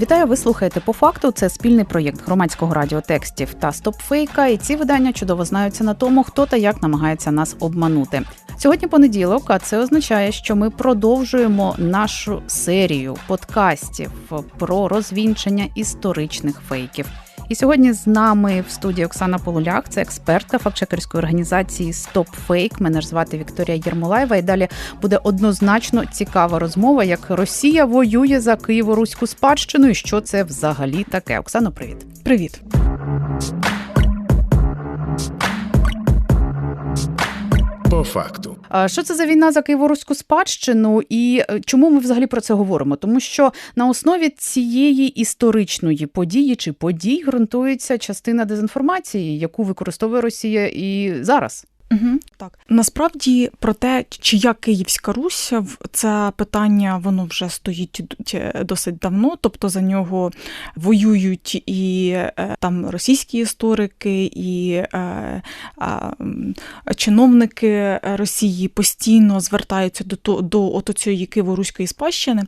Вітаю, ви слухаєте по факту. Це спільний проєкт громадського радіотекстів та стопфейка. І ці видання чудово знаються на тому, хто та як намагається нас обманути. Сьогодні понеділок, а це означає, що ми продовжуємо нашу серію подкастів про розвінчення історичних фейків. І сьогодні з нами в студії Оксана Полуляк, це експертка фактчекерської організації StopFake. Мене звати Вікторія Єрмолаєва. І далі буде однозначно цікава розмова, як Росія воює за Києво-Руську спадщину. і Що це взагалі таке? Оксано, привіт. Привіт. По факту. Що це за війна за Києво-Руську спадщину, і е, чому ми взагалі про це говоримо? Тому що на основі цієї історичної події чи подій ґрунтується частина дезінформації, яку використовує Росія і зараз. Угу. Так насправді про те, чия Київська Русь, це питання воно вже стоїть досить давно. Тобто за нього воюють і е, там російські історики, і е, е, чиновники Росії постійно звертаються до до от цієї Києво-Руської спадщини.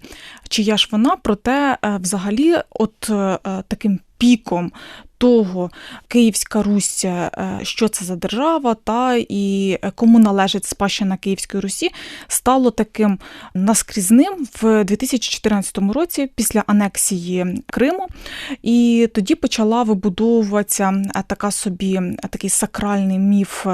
Чия ж вона проте взагалі, от е, таким піком того Київська Русь, е, що це за держава, та і кому належить спадщина Київської Русі, стало таким наскрізним в 2014 році після анексії Криму. І тоді почала вибудовуватися е, така собі е, такий сакральний міф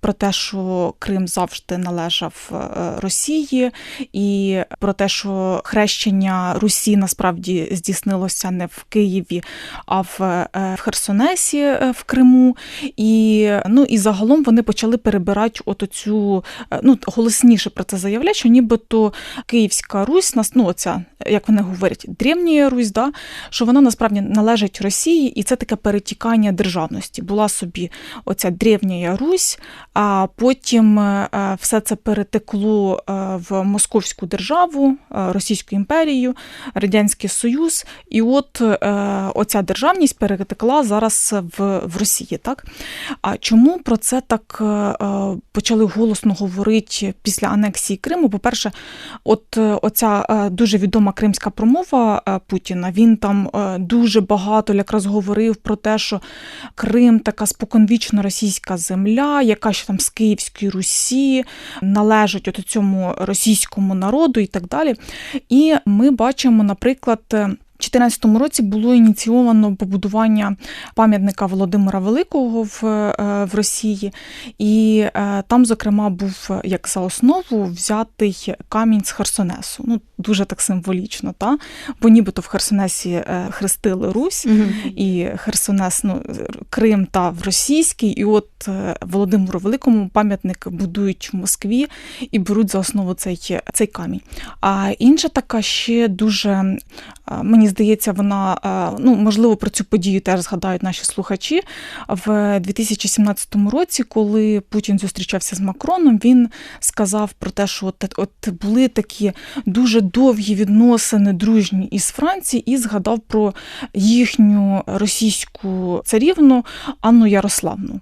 про те, що Крим завжди належав Росії, і про те, що хрещення Русі насправді здійснилося не в Києві, а в в Херсонесі е, в Криму, і ну і загалом вони почали перебирати от цю, е, ну голосніше про це заявляти, що нібито Київська Русь, нас, ну оця, як вони говорять, древня Русь, да, що вона насправді належить Росії, і це таке перетікання державності. Була собі оця древня Русь, а потім все це перетекло в Московську державу, Російську імперію, Радянський Союз, і от оця державність перетекла зараз в в Росії. Так? А чому про це так е, е, почали голосно говорити після анексії Криму? По-перше, от е, оця дуже відома кримська промова Путіна, він там дуже багато якраз говорив про те, що Крим така споконвічно російська земля, яка ще там з Київської Русі належить от цьому російському народу і так далі. І ми бачимо, наприклад. 2014 році було ініційовано побудування пам'ятника Володимира Великого в е, в Росії, і е, там, зокрема, був як за основу взятий камінь з Херсонесу. Ну, Дуже так символічно, та? бо нібито в Херсонесі е, хрестили Русь, угу. і Херсонес, ну, Крим та в російський, і от Володимиру Великому пам'ятник будують в Москві і беруть за основу цей, цей камінь. А інша така ще дуже мені здається, вона ну можливо про цю подію теж згадають наші слухачі в 2017 році, коли Путін зустрічався з Макроном. Він сказав про те, що от, от були такі дуже довгі відносини дружні із Франції, і згадав про їхню російську царівну Анну Ярославну.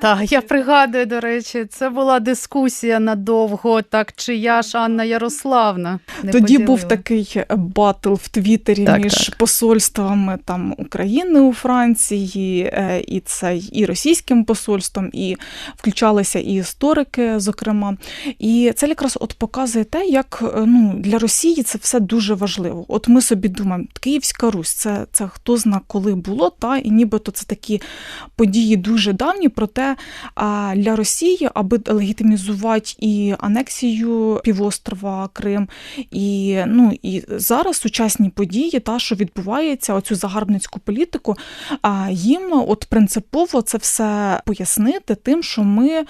Так, я пригадую, до речі, це була дискусія надовго, так чи я ж Анна Ярославна. Не Тоді поділила. був такий батл в Твіттері так, між так. посольствами там України у Франції, е, і це і російським посольством, і включалися і історики, зокрема. І це якраз от показує те, як е, ну, для Росії це все дуже важливо. От ми собі думаємо, Київська Русь, це це хто зна коли було, та і нібито це такі події дуже давні, проте для Росії, аби легітимізувати і анексію півострова Крим, і ну і зараз сучасні події, та що відбувається, оцю загарбницьку політику, їм от принципово це все пояснити тим, що ми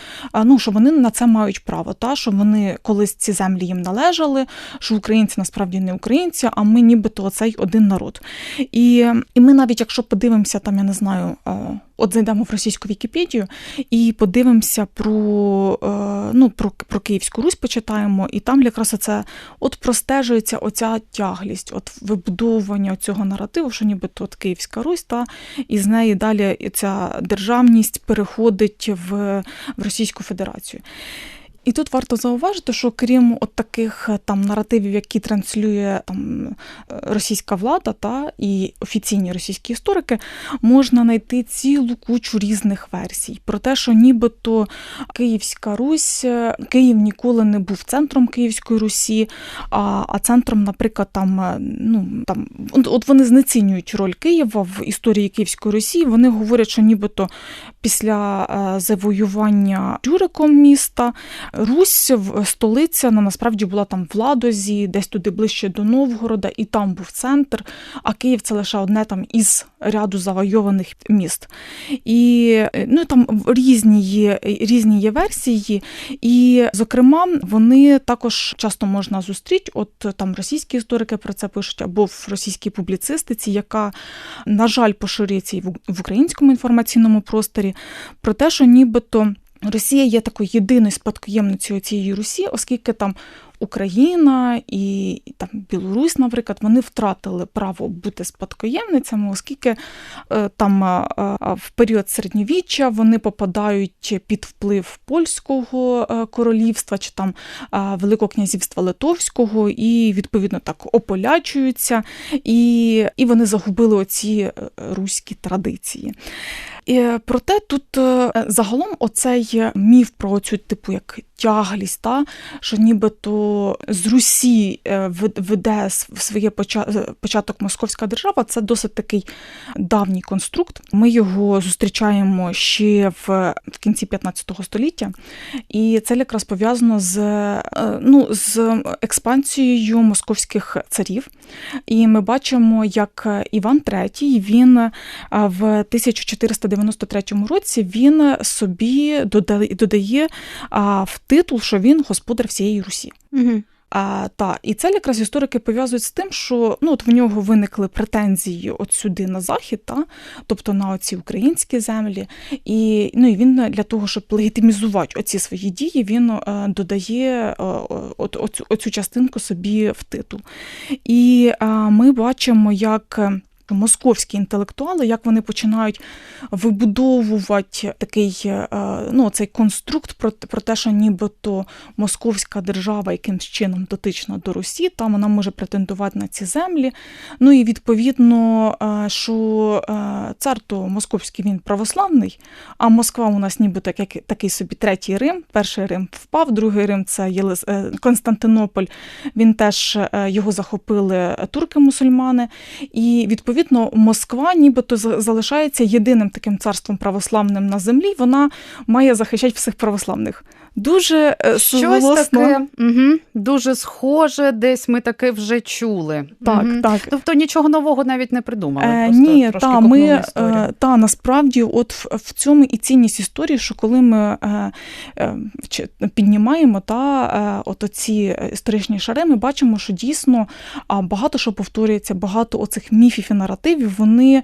ну що вони на це мають право, та що вони колись ці землі їм належали, що українці насправді не українці, а ми нібито оцей один народ. І, І ми навіть, якщо подивимося, там я не знаю От зайдемо в російську Вікіпедію і подивимося про е, ну, про, про Київську Русь, почитаємо, і там якраз це от простежується оця тяглість, от вибудовування цього наративу, що нібито от Київська Русь, та і з неї далі ця державність переходить в, в Російську Федерацію. І тут варто зауважити, що крім от таких е, там наративів, які транслює там е, російська влада та і офіційні російські історики, можна знайти цілу кучу різних версій про те, що нібито Київська Русь, е, Київ ніколи не був центром Київської Русі, а а центром, наприклад, там ну там от вони знецінюють роль Києва в історії Київської Русі. Вони говорять, що нібито після завоювання Рюриком міста. Русь столиця на насправді була там в Ладозі, десь туди ближче до Новгорода, і там був центр. А Київ це лише одне там із ряду завойованих міст. І ну там різні є різні є версії, і, зокрема, вони також часто можна зустріти. От там російські історики про це пишуть, або в російській публіцистиці, яка, на жаль, поширюється і в українському інформаційному просторі, про те, що нібито. Росія є такою єдиною спадкоємницею цієї Русі, оскільки там Україна і там Білорусь, наприклад, вони втратили право бути спадкоємницями, оскільки е, там е, в період середньовіччя вони попадають під вплив польського е, королівства чи там Великого князівства Литовського, і відповідно так ополячуються, і, і вони загубили оці руські традиції. І е, проте тут е, е, загалом оцей міф про цю типу як тяглість, та що нібито з Русі веде своє початок московська держава. Це досить такий давній конструкт. Ми його зустрічаємо ще в кінці 15 століття, і це якраз пов'язано з ну, з експансією московських царів. І ми бачимо, як Іван III, він в 1400 93-му році він собі додає в титул, що він господар всієї Русі. Угу. А, Та і це якраз історики пов'язують з тим, що ну от в нього виникли претензії от сюди на захід, та тобто на ці українські землі, і ну і він для того, щоб легітимізувати оці свої дії, він е, додає е, от, оцю, оцю частинку собі в титул. І е, ми бачимо, як московські інтелектуали, як вони починають вибудовувати такий е, ну, цей конструкт про про те, що нібито московська держава якимсь чином дотична до Русі, там вона може претендувати на ці землі. Ну і відповідно, е, що е, цар то московський він православний, а Москва у нас нібито як такий собі третій Рим. Перший Рим впав, другий Рим це Єлис... Константинополь. Він теж його захопили турки-мусульмани. І відповідно відповідно, Москва нібито залишається єдиним таким царством православним на землі. Вона має захищати всіх православних. Дуже е, Щось таке угу. дуже схоже, десь ми таке вже чули. Так, угу. так. Тобто нічого нового навіть не придумали. Е, Ні, та ми е, та насправді, от в, в цьому і цінність історії, що коли ми е, е, піднімаємо та е, от оці історичні шари, ми бачимо, що дійсно багато що повторюється, багато оцих міфів і наративів, вони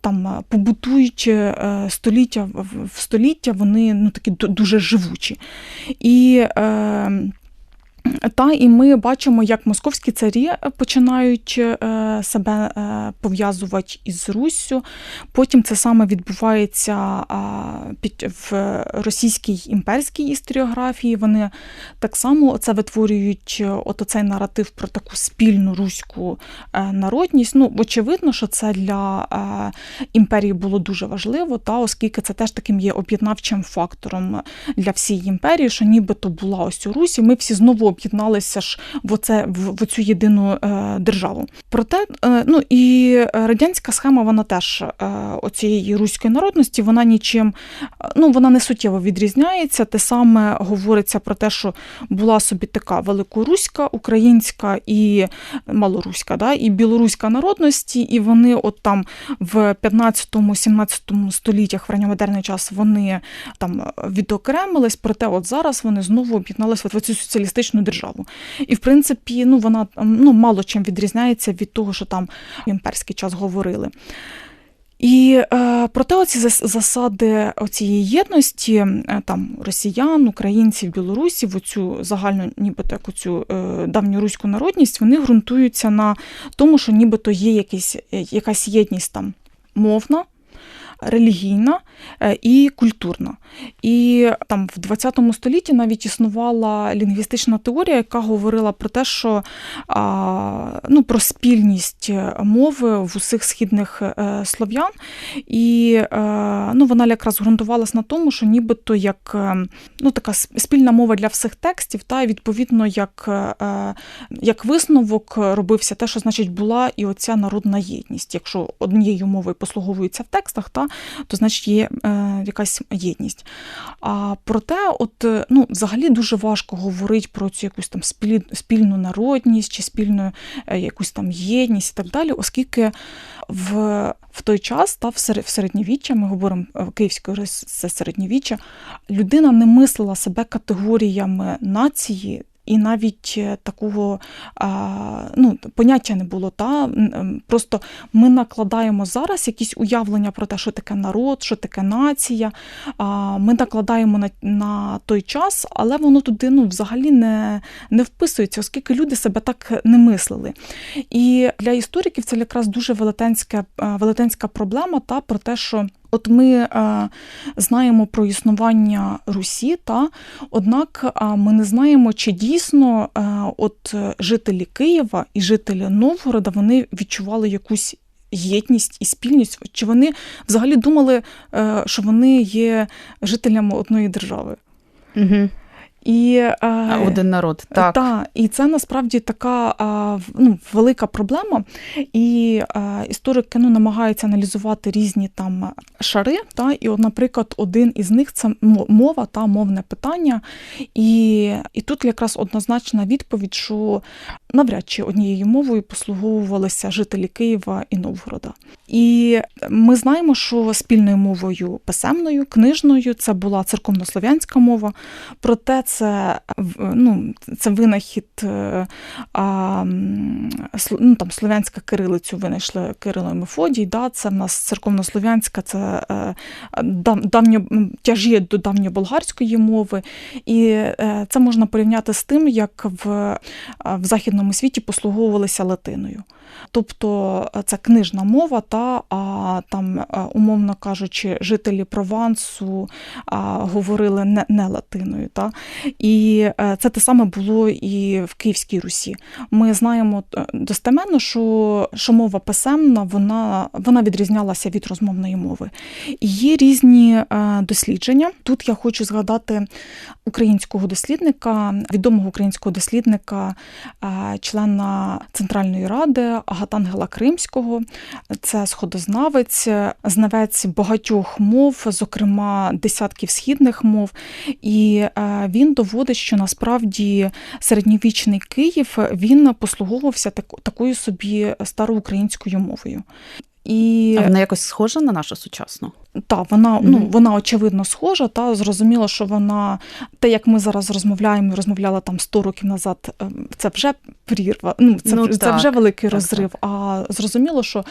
там побутуючи е, століття в століття, вони ну такі дуже живучі. І е, та і ми бачимо, як московські царі починають е, себе е, пов'язувати із Руссю. Потім це саме відбувається в російській імперській історіографії. Вони так само це витворюють от оцей наратив про таку спільну руську е, народність. Ну, очевидно, що це для імперії було дуже важливо, та оскільки це теж таким є об'єднавчим фактором для всієї імперії, що нібито була ось у Русі. Ми всі знову об'єдналися ж в оце в, цю єдину е, державу. Проте, е, ну і радянська схема, вона теж е, оцієї руської народності, вона нічим ну вона не суттєво відрізняється. Те саме говориться про те, що була собі така великоруська, українська і малоруська, да, і білоруська народності, і вони от там в 15-17 століттях в ранньомодерний час вони там відокремились, проте от зараз вони знову об'єдналися в цю соціалістичну державу. І, в принципі, ну, вона ну, мало чим відрізняється від того, що там в імперський час говорили. І е, проте оці засади цієї єдності е, там росіян, українців, білорусів, оцю загальну, нібито як оцю е, давньоруську народність, вони ґрунтуються на тому, що нібито є якийсь, е, якась єдність там мовна. Релігійна е, і культурна. І там в 20 столітті навіть існувала лінгвістична теорія, яка говорила про те, що ну, про спільність мови в усіх східних е, слов'ян. І е, ну, вона якраз ґрунтувалась на тому, що нібито як е, ну, така спільна мова для всіх текстів, та відповідно як, е, як висновок робився те, що значить була і оця народна єдність. Якщо однією мовою послуговуються в текстах, та, то значить є е, якась єдність. А проте, от е, ну, взагалі дуже важко говорити про цю якусь там спіль, спільну народність чи спільну е, якусь там єдність і так далі, оскільки в, в той час, та в серед- в середньовіччя, ми говоримо Київської середньовіччя, людина не мислила себе категоріями нації. І навіть е, такого ну, поняття не було. Та? Просто ми накладаємо зараз якісь уявлення про те, що таке народ, що таке нація. Ми накладаємо на, на той час, але воно туди ну, взагалі не, не вписується, оскільки люди себе так не мислили. І для істориків це якраз дуже велетенська, е, велетенська проблема та, про те, що. От ми е, знаємо про існування Русі, та однак е, ми не знаємо, чи дійсно е, от е, жителі Києва і жителі Новгорода вони відчували якусь єдність і спільність, чи вони взагалі думали, е, що вони є жителями одної держави. Угу. І, е, один народ. Так. та, і це насправді така ну, велика проблема. І а, історики ну, намагаються аналізувати різні там шари. Та, і, от, наприклад, один із них це мова та мовне питання. І, і тут якраз однозначна відповідь, що навряд чи однією мовою послуговувалися жителі Києва і Новгорода. І ми знаємо, що спільною мовою писемною, книжною це була церковнослов'янська мова. Проте це, в- ну, це винахід е, а, ну, там, слов'янська кирилицю винайшли Кирило і Мефодій. Да, це в нас церковнослов'янська, це е, давньо, тяжіє до давньоболгарської мови. І е, це можна порівняти з тим, як в, в західному світі послуговувалися латиною. Тобто це книжна мова, та, а там, умовно кажучи, жителі Провансу а, говорили не, не латиною. Та? І е, це те саме було і в Київській Русі. Ми знаємо е, достеменно, що, що мова писемна вона, вона відрізнялася від розмовної мови. І є різні е, дослідження. Тут я хочу згадати українського дослідника, відомого українського дослідника, члена Центральної ради Агатангела Кримського. Це сходознавець, знавець багатьох мов, зокрема десятків східних мов. І е, він доводить, що насправді середньовічний Київ він послуговувався так- такою собі староукраїнською мовою. І А вона якось схожа на нашу сучасну. Та вона ну вона очевидно схожа. Та зрозуміло, що вона те, як ми зараз розмовляємо, розмовляла там 100 років назад. ем, Це вже прірва. Ну це, Ну, це так. вже великий Так, розрив. А зрозуміло, що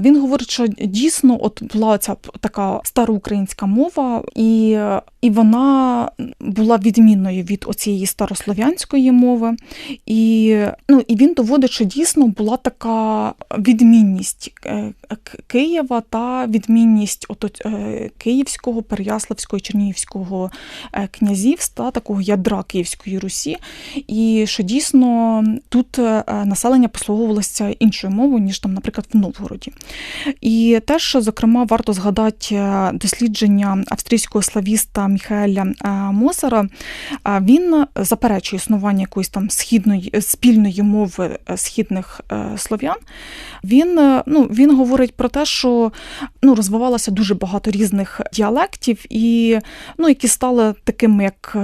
він говорить, що дійсно от була ця така староукраїнська мова, і, і вона була відмінною від оцієї старослов'янської мови. І, ну, і він доводить, що дійсно була така відмінність е, Києва та відмінність от, е, Київського, Переяславського і Чернігівського е, князівства, такого ядра Київської Русі, і що дійсно тут е, населення послуговувалося іншою мовою, ніж там, наприклад, в Новгороді. І теж, зокрема, варто згадати е, дослідження австрійського славіста Міхаеля е, Мозера. А Він заперечує існування якоїсь там східної спільної мови е, східних е, слов'ян. Він, е, ну, він говорить про те, що ну, розвивалося дуже багато різних діалектів, і, ну, які стали такими як.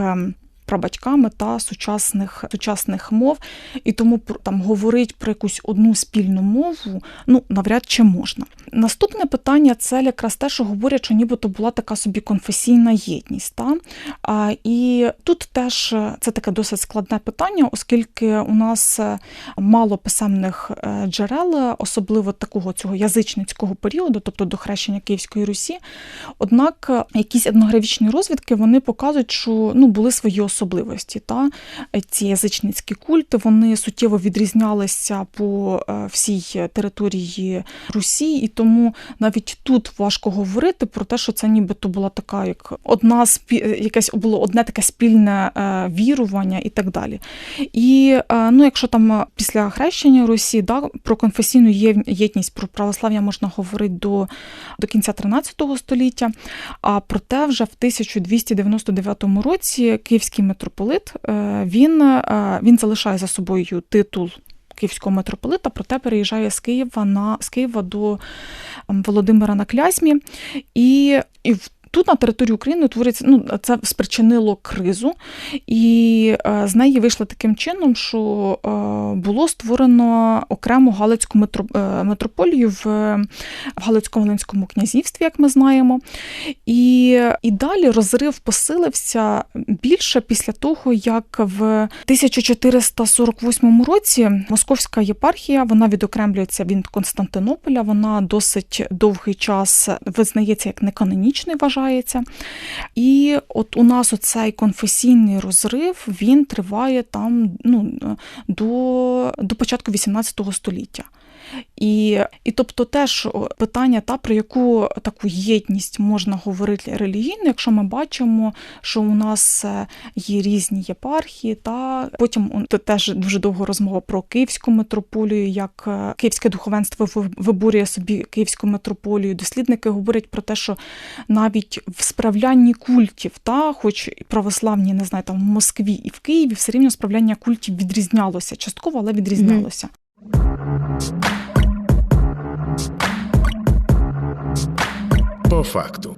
Е, прабатьками та сучасних сучасних мов, і тому там говорить про якусь одну спільну мову ну навряд чи можна. Наступне питання це якраз те, що говорять, що нібито була така собі конфесійна єдність. Та? А, І тут теж це таке досить складне питання, оскільки у нас мало писемних е, джерел, особливо такого цього язичницького періоду, тобто до хрещення Київської Русі. Однак якісь етнографічні розвідки вони показують, що ну, були свої особливості. Та? Ці язичницькі культи вони суттєво відрізнялися по е, всій території Русі, і тому навіть тут важко говорити про те, що це нібито була така, як одна якесь було одне таке спільне е, вірування і так далі. І ну, якщо там після хрещення Русі да, про конфесійну єдність, про православ'я можна говорити до, до кінця 13 століття. А проте, вже в 1299 році київський митрополит е, він, е, він залишає за собою титул. Київського митрополита, проте переїжджає з Києва на з Києва до Володимира на Клязьмі, і і в Тут на території України твориться, ну це спричинило кризу, і е, з неї вийшло таким чином, що е, було створено окрему Галицьку е, митрополію в, в Галицько-Волинському князівстві, як ми знаємо. І, І далі розрив посилився більше після того, як в 1448 році Московська єпархія вона відокремлюється від Константинополя. Вона досить довгий час визнається як неканонічний вважає вважається. І от у нас оцей конфесійний розрив він триває там ну, до, до початку XVIII століття. І і тобто теж питання, та про яку таку єдність можна говорити релігійно, якщо ми бачимо, що у нас е, є різні єпархії, та потім теж дуже довго розмова про Київську митрополію, як е, київське духовенство виборює собі Київську митрополію. Дослідники говорять про те, що навіть в справлянні культів, та хоч і православні, не знаю, там в Москві і в Києві, все рівно справляння культів відрізнялося частково, але відрізнялося. По факту.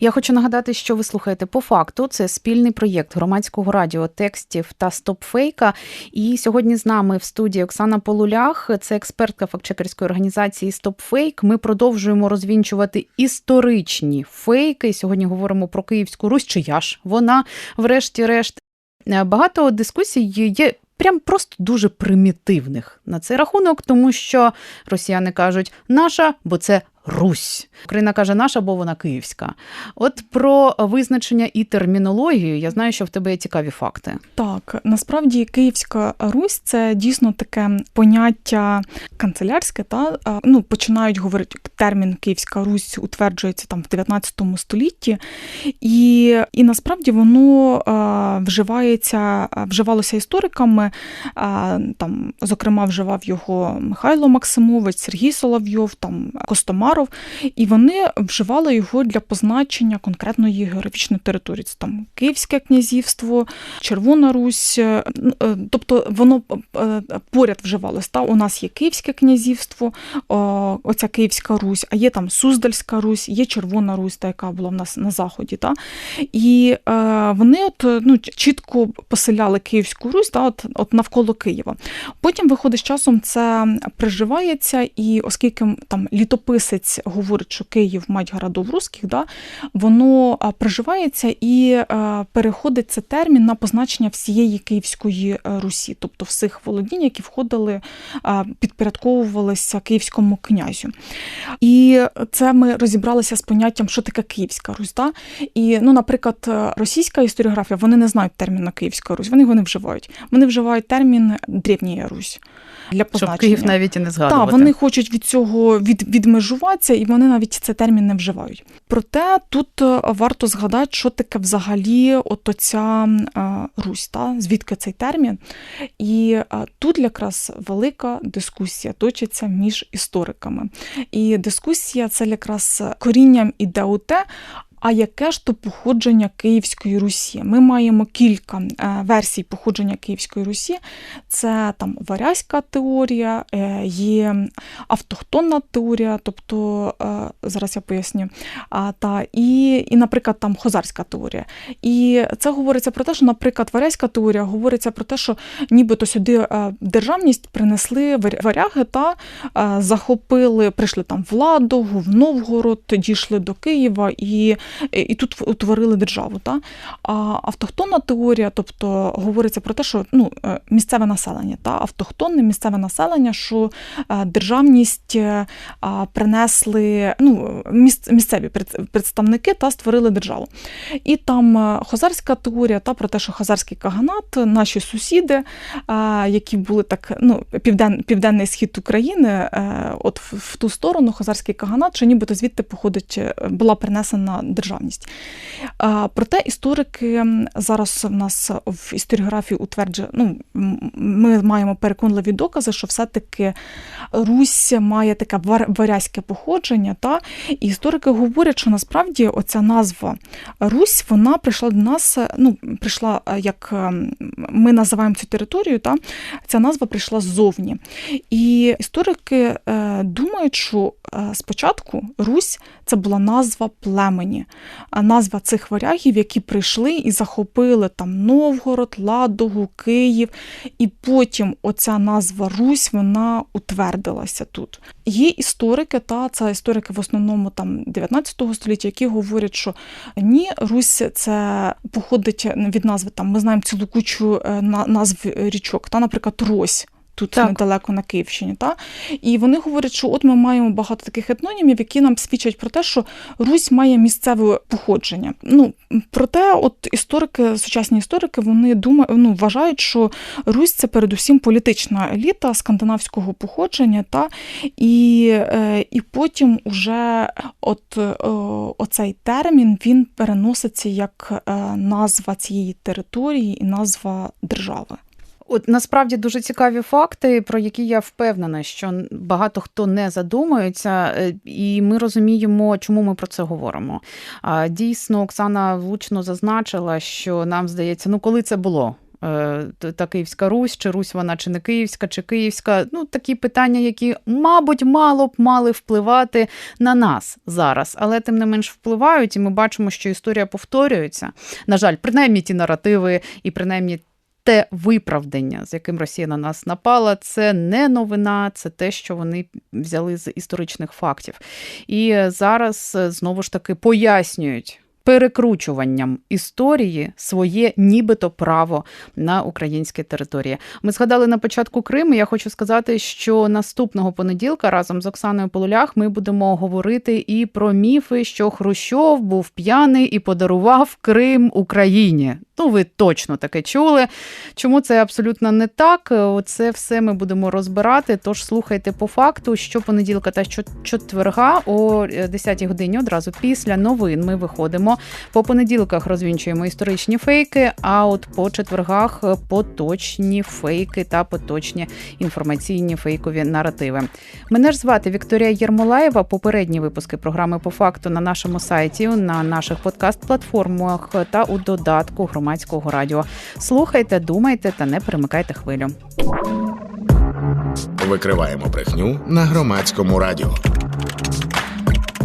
Я хочу нагадати, що ви слухаєте по факту. Це спільний проєкт громадського радіо текстів та стопфейка. І сьогодні з нами в студії Оксана Полулях, це експертка фактчекерської організації Стопфейк. Ми продовжуємо розвінчувати історичні фейки. Сьогодні говоримо про Київську Русь. Чия ж вона, врешті-решт. Багато дискусій є прям просто дуже примітивних на цей рахунок, тому що росіяни кажуть наша, бо це Русь. Україна каже наша, бо вона київська. От про визначення і термінологію я знаю, що в тебе є цікаві факти. Так, насправді Київська Русь це дійсно таке поняття канцелярське. Та ну починають говорити термін Київська Русь утверджується там в 19 столітті, і і насправді воно вживається, вживалося істориками. Там, зокрема, вживав його Михайло Максимович, Сергій Соловйов, там Костомар. Макаров, і вони вживали його для позначення конкретної географічної території. Це там Київське князівство, Червона Русь, е, е, тобто воно е, поряд вживалось. Та? У нас є Київське князівство, оця Київська Русь, а є там Суздальська Русь, є Червона Русь, та яка була в нас на Заході. Та? І вони от, ну, чітко поселяли Київську Русь та, от, от навколо Києва. Потім, виходить, з часом це приживається, і оскільки там літописи місяць говорить, що Київ мать городов русських, да, воно проживається і переходить це термін на позначення всієї Київської е, Русі, тобто всіх володінь, які входили, підпорядковувалися Київському князю. І це ми розібралися з поняттям, що таке Київська Русь. Да? І, ну, наприклад, російська історіографія, вони не знають терміну Київська Русь, вони його не вживають. Вони вживають термін Древня Русь для позначення. Щоб Київ навіть і не згадувати. Так, вони хочуть від цього від, відмежуватися, і вони навіть цей термін не вживають. Проте тут е, варто згадати, що таке взагалі от оця е, Русь, та? звідки цей термін. І е, тут якраз велика дискусія точиться між істориками. І дискусія це якраз корінням іде у те, а яке ж то походження Київської Русі? Ми маємо кілька е, версій походження Київської Русі. Це там варязька теорія, е, є автохтонна теорія, тобто е, зараз я поясню. Та, і, і, наприклад, там хозарська теорія. І це говориться про те, що, наприклад, варязька теорія говориться про те, що нібито сюди державність принесли вар- варяги та захопили, прийшли там в Ладогу, в Новгород, дійшли до Києва і, і тут утворили державу. Та? А автохтонна теорія, тобто говориться про те, що ну, е, місцеве населення, та? автохтонне місцеве населення, що е, державність е, принесли ну, місцеві представники та створили державу. І там хозарська теорія та про те, що хазарський каганат, наші сусіди, які були так, ну, півден, південний схід України, от в, ту сторону хазарський каганат, що нібито звідти походить, була принесена державність. Проте історики зараз в нас в історіографії утверджує, ну, ми маємо переконливі докази, що все-таки Русь має таке вар- варязьке походження, та? і історики говорять, що насправді оця назва Русь, вона прийшла до нас, ну, прийшла, е, як е, ми називаємо цю територію, та? ця назва прийшла ззовні. І історики е, думають, що спочатку Русь це була назва племені, назва цих варягів, які прийшли і захопили там Новгород, Ладогу, Київ, і потім оця назва Русь вона утвердилася тут. Є історики, та це історики в основному там 19 століття, які говорять, що ні, Русь це походить від назви там. Ми знаємо цілу кучу е, назв річок, та, наприклад, Рось. Тут Так. недалеко на Київщині, та і вони говорять, що от ми маємо багато таких етнонімів, які нам свідчать про те, що Русь має місцеве походження. Ну проте, от історики, сучасні історики, вони думають, ну вважають, що Русь це передусім політична еліта скандинавського походження, та і, е, і потім уже от е, оцей термін він переноситься як е, назва цієї території і назва держави. От насправді дуже цікаві факти, про які я впевнена, що багато хто не задумується, е, і ми розуміємо, чому ми про це говоримо. Дійсно, Оксана влучно зазначила, що нам здається, ну коли це було. Е, Та Київська Русь, чи Русь вона, чи не Київська, чи Київська. Ну, такі питання, які, мабуть, мало б мали впливати на нас зараз, але тим не менш впливають, і ми бачимо, що історія повторюється. На жаль, принаймні ті наративи, і принаймні те виправдання, з яким Росія на нас напала, це не новина, це те, що вони взяли з історичних фактів. І зараз е, знову ж таки пояснюють. Перекручуванням історії своє нібито право на українські території. Ми згадали на початку Крим. і Я хочу сказати, що наступного понеділка разом з Оксаною Полулях ми будемо говорити і про міфи, що Хрущов був п'яний і подарував Крим Україні. Ну, ви точно таке чули. Чому це абсолютно не так? Оце все ми будемо розбирати. Тож слухайте по факту, що понеділка та що четверга о 10 годині одразу після новин ми виходимо. По понеділках розвінчуємо історичні фейки, а от по четвергах поточні фейки та поточні інформаційні фейкові наративи. Мене ж звати Вікторія Єрмолаєва. Попередні випуски програми по факту на нашому сайті, на наших подкаст-платформах та у додатку громадського радіо. Слухайте, думайте та не перемикайте хвилю. Викриваємо брехню на громадському радіо.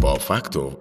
По факту